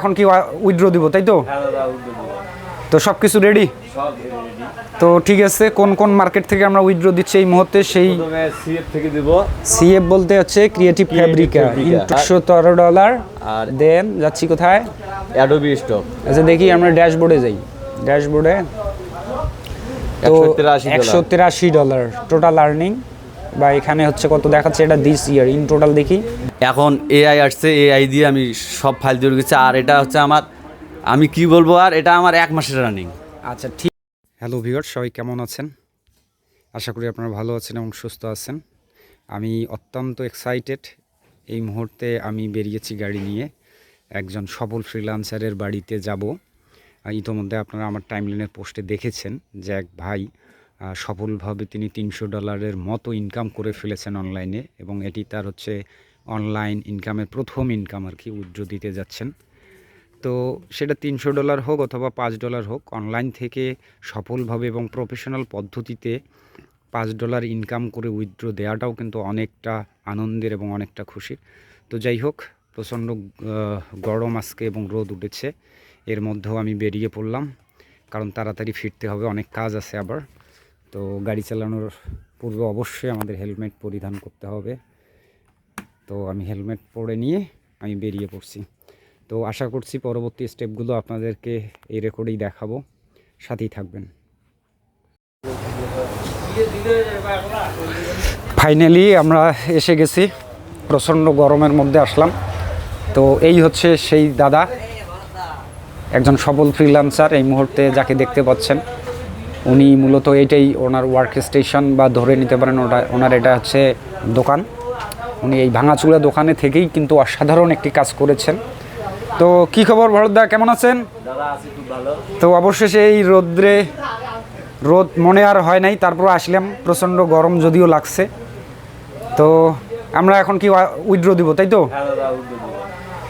এখন কি উইথড্র দিব তাই তো? হ্যাঁ। তো সব কিছু রেডি তো ঠিক আছে কোন কোন মার্কেট থেকে আমরা উইথড্র দিচ্ছি এই মুহূর্তে? সেই সিএফ থেকে দিব। সিএফ বলতে হচ্ছে ক্রিয়েটিভ ফ্যাব্রিকা। একশো তেরো ডলার আর দেন যাচ্ছি কোথায়? অ্যাডোবি স্টক আচ্ছা দেখি আমরা ড্যাশবোর্ডে যাই। ড্যাশবোর্ডে তো একশো তিরাশি ডলার টোটাল আর্নিং বা এখানে হচ্ছে কত দেখাচ্ছে এটা দিস ইয়ার ইন টোটাল দেখি। এখন এআই আসছে এআই দিয়ে আমি সব ফাইল তৈরি করছি। আর এটা হচ্ছে আমার আমি কি বলব আর এটা আমার এক মাসের রানিং আচ্ছা ঠিক। হ্যালো ভিউয়ার সবাই কেমন আছেন? আশা করি আপনারা ভালো আছেন এবং সুস্থ আছেন। আমি অত্যন্ত এক্সাইটেড এই মুহূর্তে আমি বেরিয়েছি গাড়ি নিয়ে। একজন সফল ফ্রিলান্সারের বাড়িতে যাব। ইতোমধ্যে আপনারা আমার টাইমলাইনের পোস্টে দেখেছেন যে এক ভাই সফলভাবে তিনি তিনশো ডলারের মতো ইনকাম করে ফেলেছেন অনলাইনে এবং এটি তার হচ্ছে অনলাইন ইনকামের প্রথম ইনকাম আর কি উইথড্র দিতে যাচ্ছেন। তো সেটা তিনশো ডলার হোক অথবা পাঁচ ডলার হোক অনলাইন থেকে সফলভাবে এবং প্রফেশনাল পদ্ধতিতে পাঁচ ডলার ইনকাম করে উইথড্র দেওয়াটাও কিন্তু অনেকটা আনন্দের এবং অনেকটা খুশির। তো যাই হোক, প্রচণ্ড গরম আজকে এবং রোদ উঠেছে। এর মধ্যেও আমি বেরিয়ে পড়লাম, কারণ তাড়াতাড়ি ফিরতে হবে, অনেক কাজ আছে আবার। তো গাড়ি চালানোর পূর্বে অবশ্যই আমাদের হেলমেট পরিধান করতে হবে। তো আমি হেলমেট পরে নিয়ে আমি বেরিয়ে পড়ছি। তো আশা করছি পরবর্তী স্টেপগুলো আপনাদেরকে এই রেকর্ডেই দেখাবো। সাথেই থাকবেন। ফাইনালি আমরা এসে গেছি। প্রচণ্ড গরমের মধ্যে আসলাম। তো এই হচ্ছে সেই দাদা। একজন সবল ফ্রিল্যান্সার এই মুহূর্তে যাকে দেখতে পাচ্ছেন। উনি মূলত এটাই ওনার ওয়ার্ক স্টেশন বা ধরে নিতে পারেন ওটা ওনার এটা হচ্ছে দোকান। উনি এই ভাঙাচুরা দোকানে থেকেই কিন্তু অসাধারণ একটি কাজ করেছেন। তো কি খবর ভরতদা কেমন আছেন? তো অবশেষে এই রোদ্রে রোদ মনে আর হয় নাই তারপর আসলাম প্রচণ্ড গরম যদিও লাগছে। তো আমরা এখন কি উইথড্র দিব তাই তো? হ্যাঁ।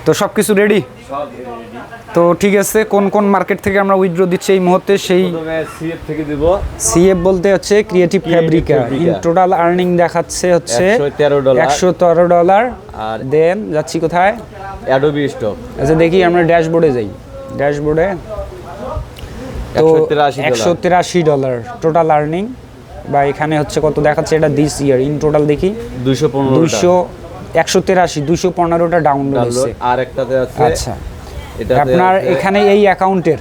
তো সব কিছু রেডি সব রেডি তো ঠিক আছে কোন কোন মার্কেট থেকে আমরা উইথড্র দিচ্ছি এই মুহূর্তে সেই সিএফ থেকে দিব। সিএফ বলতে হচ্ছে Creative Fabrica in total earning দেখাচ্ছে হচ্ছে 113 ডলার। একশো তেরো ডলার আর দেন যাচ্ছি কোথায়? অ্যাডোবি স্টক আচ্ছা দেখি আমরা ড্যাশবোর্ডে যাই। ড্যাশবোর্ডে তো একশো তিরাশি একশো তিরাশি ডলার টোটাল আর্নিং বা এখানে হচ্ছে কত দেখাচ্ছে এটা দিস ইয়ার ইন টোটাল দেখি। দুইশো পনেরো দুইশো একশো তিরাশি দুইশো পনেরোটা ডাউনলোড হয়েছে আর একটাতে আছে আচ্ছা। আপনার এখানে এই অ্যাকাউন্টের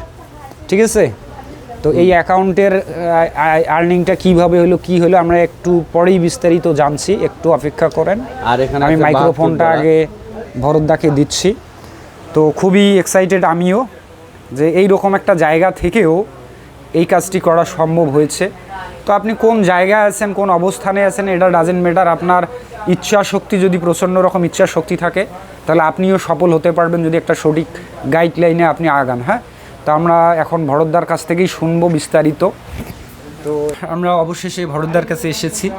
ঠিক আছে? তো এই অ্যাকাউন্টের আর্নিংটা কীভাবে হলো কি হলো আমরা একটু পরেই বিস্তারিত জানছি একটু অপেক্ষা করেন। আর এখানে আমি মাইক্রোফোনটা আগে ভরতদাকে দিচ্ছি। তো খুবই এক্সাইটেড আমিও যে এই রকম একটা জায়গা থেকেও এই কাজটি করা সম্ভব হয়েছে। তো আপনি কোন জায়গায় আছেন কোন অবস্থানে আছেন এটা ডাজেন্ট ম্যাটার আপনার ইচ্ছা শক্তি যদি প্রচণ্ড রকম ইচ্ছা শক্তি থাকে তাহলে আপনিও সফল হতে পারবেন যদি একটা সঠিক গাইডলাইনে আপনি আগান হ্যাঁ? তা আমরা এখন ভরতদার কাছ থেকেই শুনব বিস্তারিত। তো আমরা অবশেষে ভরতদার কাছে এসেছি।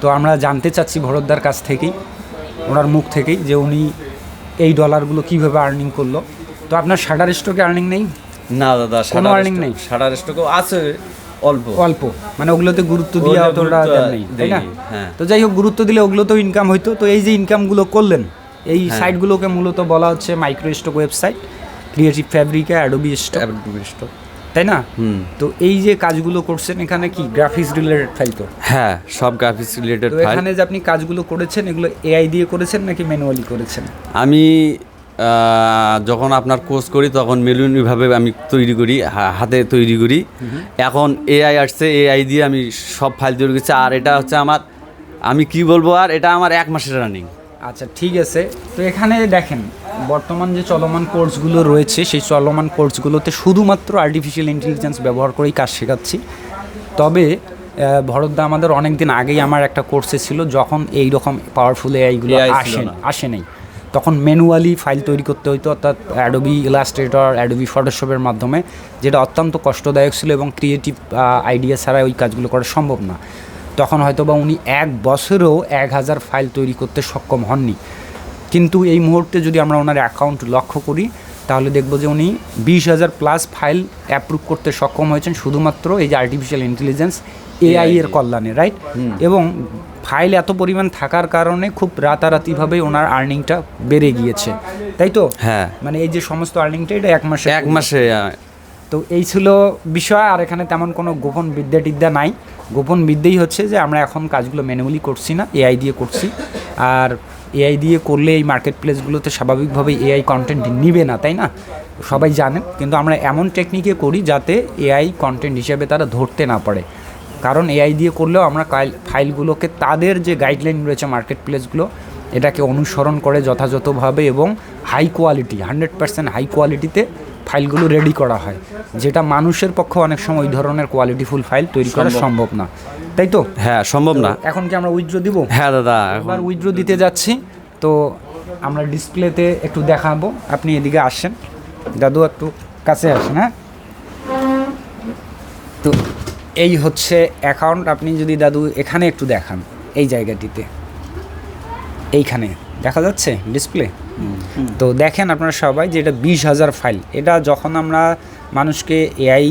তো আমরা জানতে চাচ্ছি ভরতদার কাছ থেকেই ওনার মুখ থেকেই যে উনি এই ডলারগুলো কীভাবে আর্নিং করল। তো আপনার শাটার স্টকে আর্নিং নেই? না দাদা কোনো earning নেই? সাড়ার স্টকও আছে। অল্প। অল্প। মানে ওগুলোতে গুরুত্ব দিয়ে অতটা নেই তাই না? হ্যাঁ। তো যাই হোক গুরুত্ব দিলে ওগুলো তো ইনকাম হইতো। তো এই যে ইনকামগুলো করলেন এই হ্যাঁ। সাইটগুলোকে মূলত বলা হচ্ছে micro stock website Creative Fabrica Adobe stock stock তাই না? হুম। তো এই যে কাজগুলো করছেন এখানে কি গ্রাফিক্স রিলেটেড ফাইল তো? হ্যাঁ সব গ্রাফিক্স রিলেটেড ফাইল এখানে যে আপনি কাজগুলো করেছেন এগুলো এআই দিয়ে করেছেন নাকি ম্যানুয়ালি করেছেন? আমি যখন আপনার কোর্স করি তখন মেলুনিভাবে আমি তৈরি করি হাতে তৈরি করি। এখন এআই আসছে এআই দিয়ে আমি সব ফাইল তৈরি করছি। আর এটা হচ্ছে আমার আমি কি বলব আর এটা আমার এক মাসের রানিং আচ্ছা ঠিক আছে। তো এখানে দেখেন বর্তমান যে চলমান কোর্সগুলো রয়েছে সেই চলমান কোর্সগুলোতে শুধুমাত্র আর্টিফিশিয়াল ইন্টেলিজেন্স ব্যবহার করেই কাজ শেখাচ্ছি। তবে ভরতদা আমাদের অনেক দিন আগেই আমার একটা কোর্সে ছিল যখন এই রকম পাওয়ারফুল এআইগুলো আসে। আসে নাই। তখন ম্যানুয়ালি ফাইল তৈরি করতে হতো অর্থাৎ অ্যাডোবি ইলাস্ট্রেটর অ্যাডোবি ফটোশপের মাধ্যমে, যেটা অত্যন্ত কষ্টদায়ক ছিল এবং ক্রিয়েটিভ আইডিয়া ছাড়া ওই কাজগুলো করা সম্ভব না। তখন হয়তো বা উনি এক বছরেও এক হাজার ফাইল তৈরি করতে সক্ষম হননি। কিন্তু এই মুহূর্তে যদি আমরা ওনার অ্যাকাউন্ট লক্ষ্য করি তাহলে দেখব যে উনি বিশ হাজার প্লাস ফাইল অ্যাপ্রুভ করতে সক্ষম হয়েছেন শুধুমাত্র এই যে আর্টিফিশিয়াল ইন্টেলিজেন্স এআই এর কল্যাণে রাইট এবং ফাইল এত পরিমাণ থাকার কারণে খুব রাতারাতিভাবে ওনার আর্নিংটা বেড়ে গিয়েছে তাই তো? হ্যাঁ। মানে এই যে সমস্ত আর্নিংটা এটা এক মাসে এক মাসে তো এই ছিল বিষয় আর এখানে তেমন কোনো গোপন বিদ্যা টিদ্যা নাই। গোপন বিদ্যেই হচ্ছে যে আমরা এখন কাজগুলো ম্যানুয়ালি করছি না এআই দিয়ে করছি। আর এআই দিয়ে করলে এই মার্কেট প্লেসগুলোতে স্বাভাবিকভাবে এআই কন্টেন্ট নিবে না, তাই না? সবাই জানেন, কিন্তু আমরা এমন টেকনিকে করি যাতে এআই কন্টেন্ট হিসেবে তারা ধরতে না পারে। কারণ এআই দিয়ে করলেও আমরা ফাইলগুলোকে তাদের যে গাইডলাইন রয়েছে মার্কেট প্লেসগুলো এটাকে অনুসরণ করে যথাযথভাবে এবং high quality hundred percent high কোয়ালিটিতে ফাইলগুলো রেডি করা হয়। যেটা মানুষের পক্ষে অনেক সময় ওই ধরনের কোয়ালিটিফুল ফাইল তৈরি করা সম্ভব। না। তাই তো? হ্যাঁ সম্ভব না। এখন কি আমরা উইথড্র দিব? হ্যাঁ দাদা এবার উইথড্র দিতে যাচ্ছি। তো আমরা ডিসপ্লেতে একটু দেখাবো। আপনি এদিকে আসেন। দাদু একটু কাছে আসেন হ্যাঁ? তো এই হচ্ছে অ্যাকাউন্ট আপনি যদি দাদু এখানে একটু দেখান এই জায়গাটিতে। এইখানে। দেখা যাচ্ছে ডিসপ্লে তো দেখেন আপনারা সবাই যে এটা বিশ হাজার ফাইল, এটা যখন আমরা মানুষকে এআই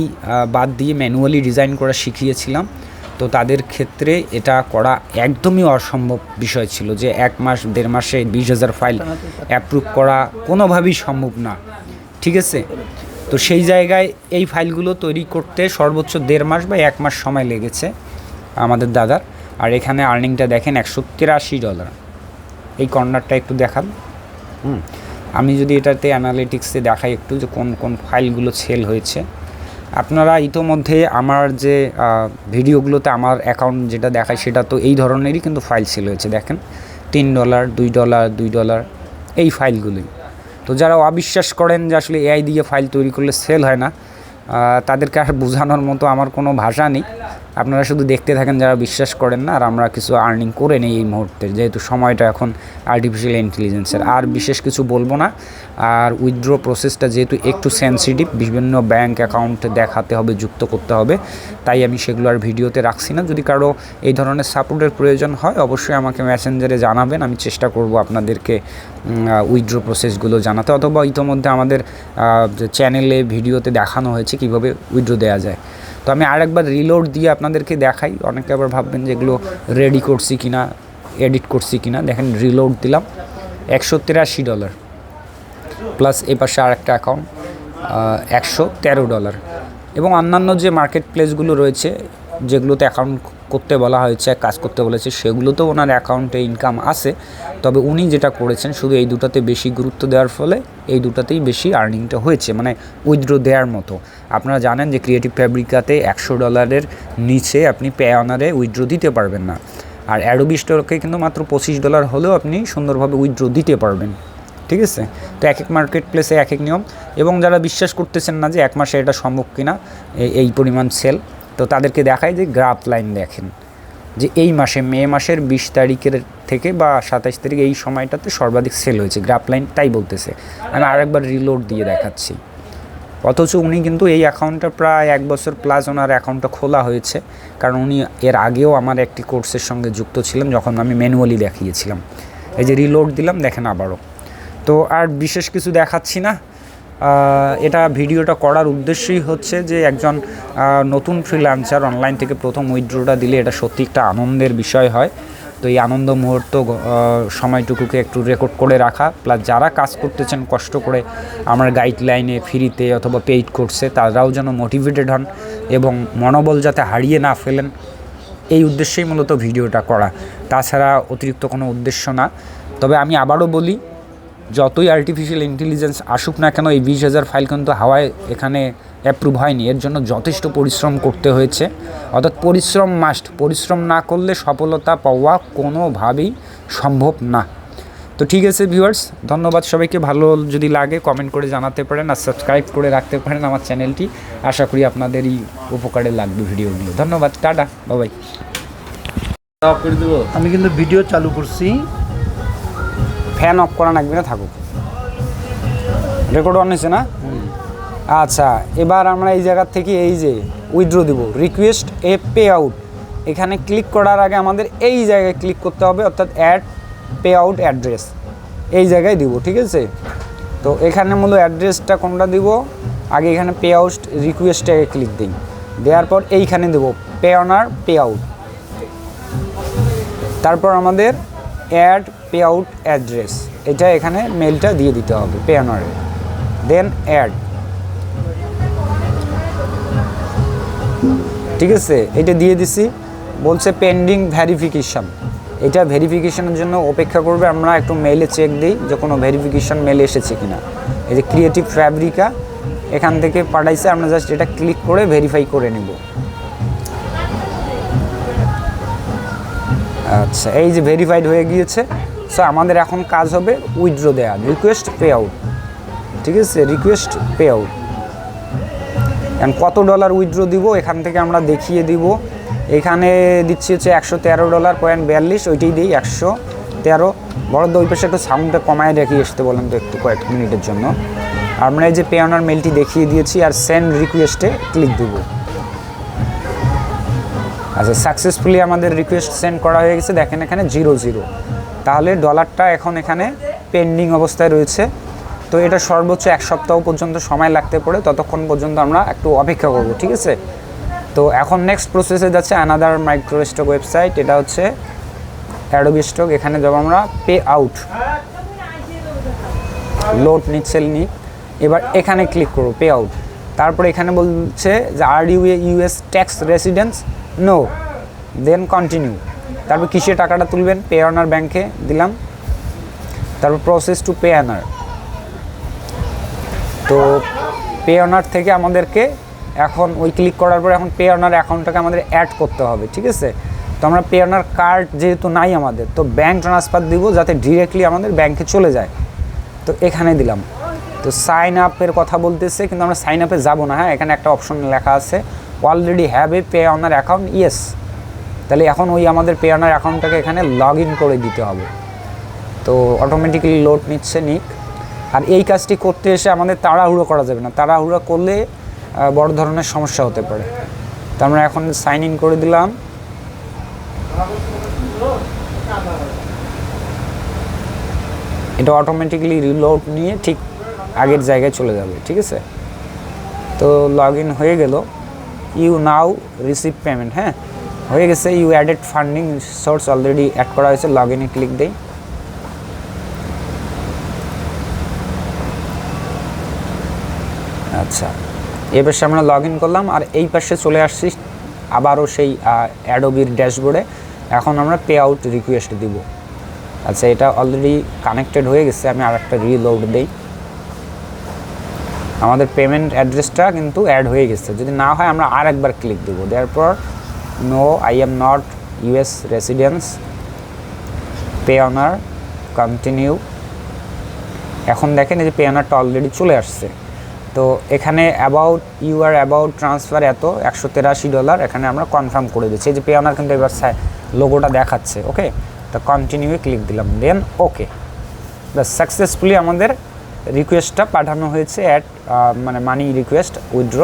বাদ দিয়ে ম্যানুয়ালি ডিজাইন করা শিখিয়েছিলাম, তো তাদের ক্ষেত্রে এটা করা একদমই অসম্ভব বিষয় ছিল যে এক মাস, দেড় মাসে বিশ হাজার ফাইল অ্যাপ্রুভ করা কোনোভাবেই সম্ভব না, ঠিক আছে? তো সেই জায়গায় এই ফাইলগুলো তৈরি করতে সর্বোচ্চ দেড় মাস বা এক মাস সময় লেগেছে আমাদের দাদার। আর এখানে আর্নিংটা দেখেন একশো তিরাশি ডলার এই কর্নারটা একটু দেখান। হুম। আমি যদি এটাতে অ্যানালিটিক্সে দেখাই একটু যে কোন কোন ফাইলগুলো সেল হয়েছে, আপনারা ইতোমধ্যে আমার যে ভিডিওগুলোতে আমার অ্যাকাউন্ট যেটা দেখায় সেটা তো এই ধরনেরই কিন্তু ফাইল সেল হয়েছে, দেখেন। তিন ডলার দুই ডলার দুই ডলার এই ফাইলগুলোই তো যারা অবিশ্বাস করেন যে আসলে এআই দিয়ে ফাইল তৈরি করলে সেল হয় না তাদেরকে আর বোঝানোর মতো আমার কোনো ভাষা নেই। আপনারা শুধু দেখতে থাকেন, যারা বিশ্বাস করেন না, আর আমরা কিছু আর্নিং করে নেই এই মুহূর্তে। যেহেতু সময়টা এখন আর্টিফিশিয়াল ইন্টেলিজেন্সের আর বিশেষ কিছু বলব না। আর উইথড্র প্রসেসটা যেহেতু একটু সেন্সিটিভ বিভিন্ন ব্যাংক অ্যাকাউন্ট দেখাতে হবে, যুক্ত করতে হবে। তাই আমি সেগুলো আর ভিডিওতে রাখছি না। যদি কারও এই ধরনের সাপোর্টের প্রয়োজন হয়, অবশ্যই আমাকে মেসেঞ্জারে জানাবেন। আমি চেষ্টা করব আপনাদেরকে উইথড্র প্রসেসগুলো জানাতে। অথবা ইতোমধ্যে আমাদের চ্যানেলে ভিডিওতে দেখানো হয়েছে, কীভাবে উইথড্র দেওয়া যায়। তো আমি আরেকবার রিলোড দিয়ে আপনাদেরকে দেখাই। অনেকে আবার ভাববেন যে এগুলো রেডি করছি কি না এডিট করছি কি না দেখেন রিলোড দিলাম। একশো তিরাশি ডলার প্লাস এ পাশে আরেকটা অ্যাকাউন্ট একশো তেরো ডলার এবং অন্যান্য যে মার্কেট প্লেসগুলো রয়েছে, যেগুলোতে অ্যাকাউন্ট করতে বলা হয়েছে, কাজ করতে বলেছে সেগুলোতেও ওনার অ্যাকাউন্টে ইনকাম আছে। তবে উনি যেটা করেছেন, শুধু এই দুটাতে বেশি গুরুত্ব দেওয়ার ফলে এই দুটাতেই বেশি আর্নিংটা হয়েছে মানে উইথড্র দেওয়ার মতো। আপনারা জানেন যে ক্রিয়েটিভ ফ্যাব্রিকাতে একশো ডলারের নিচে আপনি পে অনারে উইথড্র দিতে পারবেন না। আর অ্যাডোবি স্টোরকে কিন্তু মাত্র পঁচিশ ডলার হলেও আপনি সুন্দরভাবে উইথড্র দিতে পারবেন। ঠিক আছে? তো এক এক মার্কেট প্লেসে এক এক নিয়ম। এবং যারা বিশ্বাস করতেছেন না যে এক মাসে এটা সম্ভব কিনা এই পরিমাণ সেল তো তাদেরকে দেখায় যে গ্রাফ লাইন দেখেন, যে এই মাসে, মে মাসের বিশ তারিখের থেকে বা সাতাশ তারিখ এই সময়টাতে সর্বাধিক সেল হয়েছে। গ্রাফ লাইন তাই বলতেছে। আমি আরেকবার রিলোড দিয়ে দেখাচ্ছি। অথচ উনি কিন্তু এই অ্যাকাউন্টটা প্রায় এক বছর প্লাস ওনার অ্যাকাউন্টটা খোলা হয়েছে। কারণ উনি এর আগেও আমার একটি কোর্সের সঙ্গে যুক্ত ছিলেন, যখন আমি ম্যানুয়ালি দেখিয়েছিলাম। এই যে রিলোড দিলাম, দেখেন আবারও। তো আর বিশেষ কিছু দেখাচ্ছি না। এটা ভিডিওটা করার উদ্দেশ্যই হচ্ছে যে একজন নতুন ফ্রিল্যান্সার অনলাইন থেকে প্রথম উইথড্রোটা দিলে এটা সত্যি একটা আনন্দের বিষয় হয়। তো এই আনন্দ মুহূর্ত সময়টুকুকে একটু রেকর্ড করে রাখা। প্লাস যারা কাজ করতেছেন কষ্ট করে আমার গাইডলাইনে ফ্রিতে অথবা পেইড করছে তারাও যেন মোটিভেটেড হন এবং মনোবল যাতে হারিয়ে না ফেলেন, এই উদ্দেশ্যেই মূলত ভিডিওটা করা। তাছাড়া অতিরিক্ত কোনো উদ্দেশ্য না। তবে আমি আবারও বলি যতই আর্টিফিশিয়াল ইন্টেলিজেন্স আসুক না কেন, এই বিশ হাজার ফাইল কিন্তু হাওয়ায় এখানে অ্যাপ্রুভ হয়নি। এর জন্য যথেষ্ট পরিশ্রম করতে হয়েছে। অর্থাৎ পরিশ্রম মাস্ট পরিশ্রম না করলে সফলতা পাওয়া কোনোভাবেই সম্ভব না। তো ঠিক আছে ভিউয়ার্স ধন্যবাদ সবাইকে। ভালো যদি লাগে কমেন্ট করে জানাতে পারেন আর সাবস্ক্রাইব করে রাখতে পারেন আমার চ্যানেলটি। আশা করি আপনাদেরই উপকারে লাগবে ভিডিওগুলো। ধন্যবাদ, টাটা বাবাই আমি কিন্তু ভিডিও চালু করছি। ফ্যান অফ করা লাগবে না থাকুক। রেকর্ড অন হয়েছে না? আচ্ছা এবার আমরা এই জায়গার থেকে এই যে উইথড্র দিব। রিকোয়েস্ট এ পে আউট এখানে ক্লিক করার আগে আমাদের এই জায়গায় ক্লিক করতে হবে, অর্থাৎ অ্যাড পে আউট অ্যাড্রেস এই জায়গায় দিব, ঠিক আছে? তো এখানে মূল অ্যাড্রেসটা কোনটা দিব? আগে এখানে পে আউট রিকোয়েস্টে ক্লিক দিই। দেওয়ার পর এইখানে দেবো পে অনার পে আউট তারপর আমাদের অ্যাড পে আউট অ্যাড্রেস। এটা এখানে মেলটা দিয়ে দিতে হবে পে অনারে দেন অ্যাড ঠিক আছে, এটা দিয়ে দিছি। বলছে পেন্ডিং ভেরিফিকেশন এটা ভেরিফিকেশানের জন্য অপেক্ষা করবে, আমরা একটু মেলে চেক দিই যে কোনো ভেরিফিকেশন মেলে এসেছে কিনা। এই যে ক্রিয়েটিভ ফ্যাব্রিকা এখান থেকে পাঠাইছে, আমরা জাস্ট এটা ক্লিক করে ভেরিফাই করে নিব। আচ্ছা এই যে ভেরিফাইড হয়ে গিয়েছে। সো আমাদের এখন কাজ হবে উইথড্র দেওয়া রিকোয়েস্ট পে আউট ঠিক আছে? রিকোয়েস্ট পে আউট এখন কত ডলার উইথড্র দিব? এখান থেকে আমরা দেখিয়ে দিব। এখানে দিচ্ছি হচ্ছে একশো তেরো ডলার পয়েন্ট বিয়াল্লিশ, ওইটাই দিই একশো তেরো। বড় ওই পাশে একটু সাউন্ডটা কমায় রেখে আসতে বলেন তো একটু কয়েক মিনিটের জন্য। আমরা এই যে পে অনার মেলটি দেখিয়ে দিয়েছি আর সেন্ড রিকোয়েস্টে ক্লিক দেবো। আচ্ছা সাকসেসফুলি আমাদের রিকোয়েস্ট সেন্ড করা হয়ে গেছে। দেখেন এখানে জিরো জিরো তাহলে ডলারটা এখন এখানে পেন্ডিং অবস্থায় রয়েছে। তো এটা সর্বোচ্চ এক সপ্তাহ পর্যন্ত সময় লাগতে পারে, ততক্ষণ পর্যন্ত আমরা একটু অপেক্ষা করব, ঠিক আছে? তো এখন নেক্সট প্রসেসে যাচ্ছে অ্যানাদার মাইক্রো স্টক ওয়েবসাইট এটা হচ্ছে অ্যাডোবি স্টক এখানে যাব আমরা পে আউট লোড নিচ্ছে নি এবার এখানে ক্লিক করব পে আউট তারপরে এখানে বলছে যে are you US tax residence no then continue তারপর কিসে টাকাটা তুলবেন? পে অনার ব্যাংকে দিলাম। তারপর প্রসেস টু পে অনার তো পে অনার থেকে আমাদেরকে এখন ওই ক্লিক করার পর এখন পে অনার অ্যাকাউন্টটাকে আমাদের অ্যাড করতে হবে, ঠিক আছে? তো আমরা পে অনার কার্ড যেহেতু নাই আমাদের, তো ব্যাঙ্ক ট্রান্সফার দিব যাতে ডিরেক্টলি আমাদের ব্যাংকে চলে যায়। তো এখানে দিলাম। তো সাইন আপের কথা বলতেছে, কিন্তু আমরা সাইন আপে যাব না হ্যাঁ? এখানে একটা অপশন লেখা আছে। Already have a Payoneer account yes তাহলে এখন ওই আমাদের পে অনার অ্যাকাউন্টটাকে এখানে লগ ইন করে দিতে হবে। তো অটোমেটিক্যালি লোড নিচ্ছে নিক। আর এই কাজটি করতে এসে আমাদের তাড়াহুড়ো করা যাবে না। তাড়াহুড়ো করলে বড় ধরনের সমস্যা হতে পারে। তো আমরা এখন সাইন ইন করে দিলাম। এটা অটোমেটিক্যালি রিলোড নিয়ে ঠিক আগের জায়গায় চলে যাবে, ঠিক আছে? তো লগ ইন হয়ে গেল। ইউ নাও রিসিভ পেমেন্ট হ্যাঁ? হয়ে গেছে you added funding source already add করা হয়েছে লগ ইনে ক্লিক দেই। আচ্ছা এ পাশে আমরা লগ ইন করলাম, আর এই পাশে চলে আসছি আবারও সেই অ্যাডোবির ড্যাশবোর্ডে এখন আমরা পে আউট রিকোয়েস্ট দিব। আচ্ছা এটা অলরেডি কানেক্টেড হয়ে গেছে, আমি আর একটা রিলোড দেই। আমাদের পেমেন্ট অ্যাড্রেসটা কিন্তু অ্যাড হয়ে গেছে। যদি না হয়, আমরা আর একবার ক্লিক দেবো। দেওয়ার পর I am not US residence Payoneer continue এখন দেখেন এই যে পে অনারটা অলরেডি চলে আসছে। তো এখানে অ্যাবাউট ইউ আর অ্যাবাউট ট্রান্সফার এত, একশো তেরাশি ডলার এখানে আমরা কনফার্ম করে দিচ্ছি। এই যে অনার কিন্তু এবার লোগোটা দেখাচ্ছে ওকে তো কন্টিনিউয়ে ক্লিক দিলাম দেন ওকে ব্যাস সাকসেসফুলি আমাদের রিকোয়েস্টটা পাঠানো হয়েছে অ্যাট মানে মানি রিকোয়েস্ট উইথড্র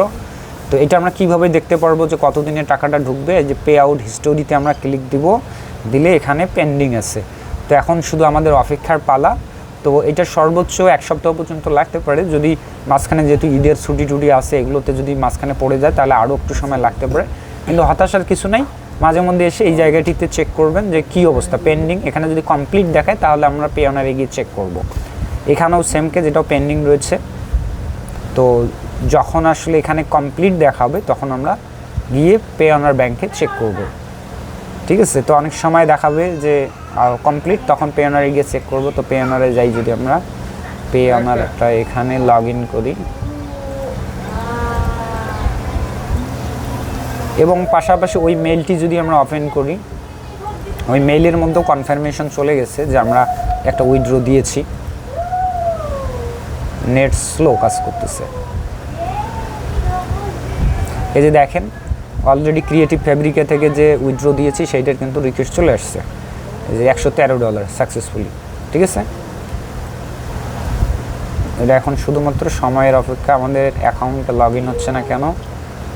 তো এটা আমরা কীভাবে দেখতে পারব যে কতদিনে টাকাটা ঢুকবে? যে পে আউট হিস্টোরিতে আমরা ক্লিক দিব, দিলে এখানে পেন্ডিং আছে। তো এখন শুধু আমাদের অপেক্ষার পালা। তো এটা সর্বোচ্চ এক সপ্তাহ পর্যন্ত লাগতে পারে। যদি মাঝখানে যেহেতু ঈদের ছুটি টুটি আছে, এগুলোতে যদি মাঝখানে পড়ে যায়, তাহলে আরও একটু সময় লাগতে পারে। কিন্তু হতাশার কিছু নাই। মাঝে মধ্যে এসে এই জায়গাটিতে চেক করবেন যে কী অবস্থা পেন্ডিং এখানে যদি কমপ্লিট দেখায়, তাহলে আমরা পে অনারে গিয়ে চেক করব। এখানেও সেমকে যেটাও পেন্ডিং রয়েছে। তো যখন আসলে এখানে কমপ্লিট দেখাবে তখন আমরা গিয়ে পে অনার ব্যাংকে চেক করব। ঠিক আছে? তো অনেক সময় দেখাবে যে কমপ্লিট তখন পে অনারে গিয়ে চেক করব। তো পে অনারে যাই যদি আমরা পে অনার একটা এখানে লগ ইন করি। এবং পাশাপাশি ওই মেলটি যদি আমরা ওপেন করি ওই মেইলের মধ্যেও কনফার্মেশন চলে গেছে যে আমরা একটা উইথড্র দিয়েছি। নেট স্লো কাজ করতেছে। এই যে দেখেন অলরেডি ক্রিয়েটিভ ফ্যাব্রিকা থেকে যে উইথড্র দিয়েছি, সেইটার কিন্তু রিকোয়েস্ট চলে আসছে। এই যে একশো তেরো ডলার সাকসেসফুলি ঠিক আছে? এটা এখন শুধুমাত্র সময়ের অপেক্ষা, আমাদের অ্যাকাউন্টে লগ ইন হচ্ছে না কেন?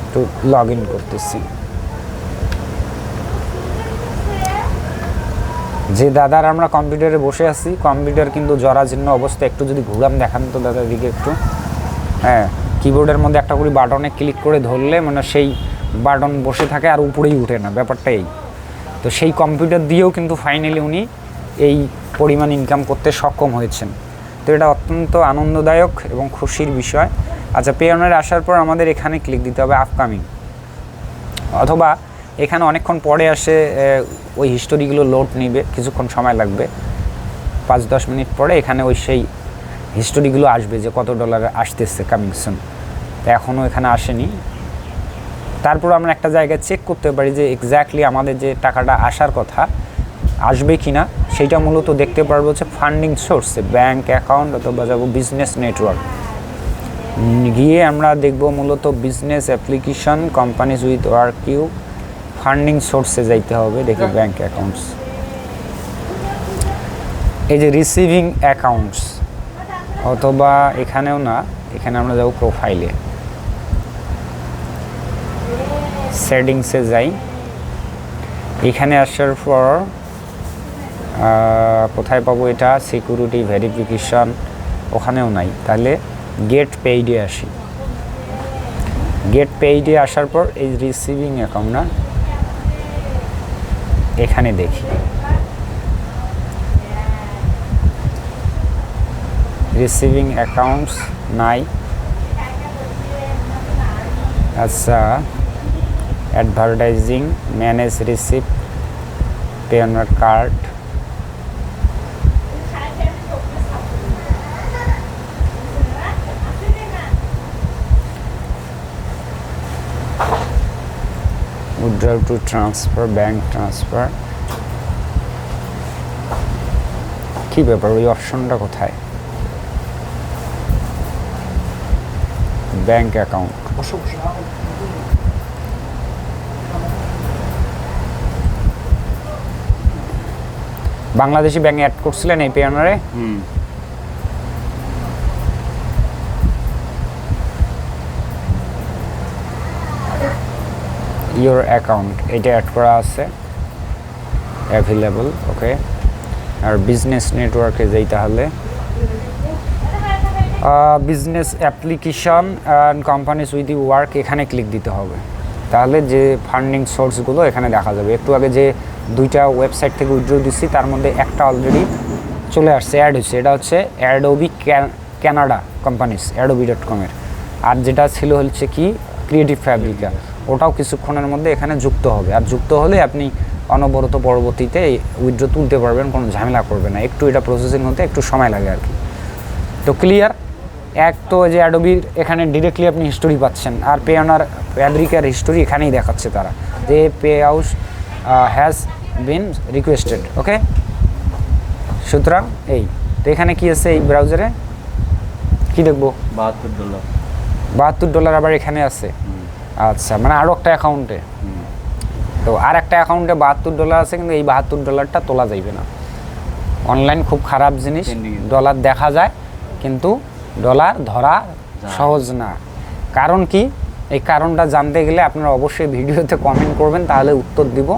একটু লগ ইন করতেছি। যে দাদার আমরা কম্পিউটারে বসে আছি কম্পিউটার কিন্তু জরাজীর্ণ অবস্থা, একটু যদি ঘুরাম দেখান তো দাদার দিকে একটু। হ্যাঁ কিবোর্ডের মধ্যে একটা করে বাটনে ক্লিক করে ধরলে মানে সেই বাটন বসে থাকে আর উপরেই উঠে না, ব্যাপারটা এই। তো সেই কম্পিউটার দিয়েও কিন্তু ফাইনালি উনি এই পরিমাণ ইনকাম করতে সক্ষম হয়েছেন। তো এটা অত্যন্ত আনন্দদায়ক এবং খুশির বিষয়। আচ্ছা পেয়নের আসার পর আমাদের এখানে ক্লিক দিতে হবে আপকামিং অথবা এখানে অনেকক্ষণ পরে আসে ওই হিস্টোরিগুলো লোড নিবে, কিছুক্ষণ সময় লাগবে। পাঁচ দশ মিনিট পরে এখানে ওই সেই হিস্টোরিগুলো আসবে যে কত ডলার আসতেছে কামিং সুন তো এখনও এখানে আসেনি। তারপর আমরা একটা জায়গায় চেক করতে পারি যে এক্স্যাক্টলি আমাদের যে টাকাটা আসার কথা আসবে কি না সেইটা মূলত দেখতে পারব হচ্ছে ফান্ডিং সোর্সে ব্যাংক অ্যাকাউন্ট অথবা যাব বিজনেস নেটওয়ার্ক গিয়ে আমরা দেখব মূলত business application companies with work you funding সোর্সে যাইতে হবে দেখি ব্যাংক অ্যাকাউন্টস এই যে রিসিভিং অ্যাকাউন্টস অথবা এখানেও না এখানে আমরা যাব প্রোফাইলে সেটিংসে যাই। এখানে আসার পর কোথায় পাবো এটা? সিকিউরিটি ভেরিফিকেশন ওখানেও নাই। তাহলে গেট পেইডে আসি। গেট পেইডে আসার পর এই রিসিভিং অ্যাকাউন্ট না, এখানে দেখি। রিসিভিং অ্যাকাউন্টস নাই। আচ্ছা। Advertising manage receipt pay card withdraw to transfer, bank transfer. কি ব্যাপার? ওই অপশনটা কোথায়? ব্যাংক অ্যাকাউন্ট বাংলাদেশি ব্যাংকে অ্যাড করছিলেন এই পেয়ানারে। হুম। ইওর অ্যাকাউন্ট এটা অ্যাড করা আছে। অ্যাভেলেবল ওকে আর বিজনেস নেটওয়ার্কে যাই তাহলে। Business application and companies with work এখানে ক্লিক দিতে হবে। তাহলে যে ফান্ডিং সোর্সগুলো এখানে দেখা যাবে। একটু আগে যে দুইটা ওয়েবসাইট থেকে উইথড্র দিচ্ছি তার মধ্যে একটা অলরেডি চলে আসছে অ্যাড হচ্ছে এটা হচ্ছে Adobe Canada companies Adobe dot কমের আর যেটা ছিল হচ্ছে কি ক্রিয়েটিভ ফ্যাব্রিকা ওটাও কিছুক্ষণের মধ্যে এখানে যুক্ত হবে। আর যুক্ত হলে আপনি অনবরত পরবর্তীতে উইথড্র তুলতে পারবেন, কোনো ঝামেলা করবে না। একটু এটা প্রসেসিং হতে একটু সময় লাগে আর কি। তো ক্লিয়ার এক তো যে অ্যাডোবির এখানে ডিরেক্টলি আপনি হিস্টোরি পাচ্ছেন। আর পে অনার ফ্যাব্রিকের হিস্টোরি এখানেই দেখাচ্ছে তারা। যে pay house has been requested okay সুতরাং এই তো এখানে কি আছে এই ব্রাউজারে কি দেখব? বাহাত্তর ডলার বাহাত্তর ডলার আবার এখানে আছে। আচ্ছা মানে আরও একটা অ্যাকাউন্টে তো আর একটা অ্যাকাউন্টে বাহাত্তর ডলার আছে কিন্তু এই বাহাত্তর ডলারটা তোলা যাইবে না। অনলাইন খুব খারাপ জিনিস ডলার দেখা যায় কিন্তু ডলার ধরা সহজ না। কারণ কি? এই কারণটা জানতে গেলে আপনারা অবশ্যই ভিডিওতে কমেন্ট করবেন, তাহলে উত্তর দিব।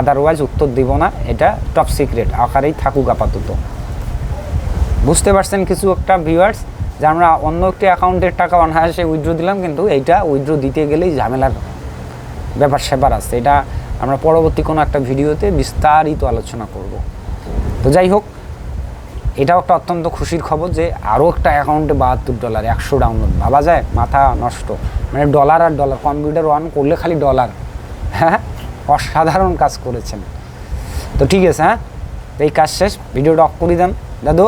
আদারওয়াইজ উত্তর দিব না, এটা টপ সিক্রেট আকারেই থাকুক আপাতত। বুঝতে পারছেন কিছু একটা ভিউয়ার্স যে আমরা অন্য একটি অ্যাকাউন্টের টাকা অনায়াসে উইথড্র দিলাম, কিন্তু এইটা উইথড্র দিতে গেলেই ঝামেলার ব্যাপার স্যাপার আছে। এটা আমরা পরবর্তী কোনো একটা ভিডিওতে বিস্তারিত আলোচনা করব। তো যাই হোক এটাও একটা অত্যন্ত খুশির খবর যে আরও একটা অ্যাকাউন্টে বাহাত্তর ডলার একশো ডাউনলোড ভাবা যায়, মাথা নষ্ট। মানে ডলার আর ডলার কম্পিউটার অন করলে খালি ডলার হ্যাঁ অসাধারণ কাজ করেছেন। তো ঠিক আছে হ্যাঁ? এই কাজ শেষ। ভিডিওটা অফ করে দেন। দাদু!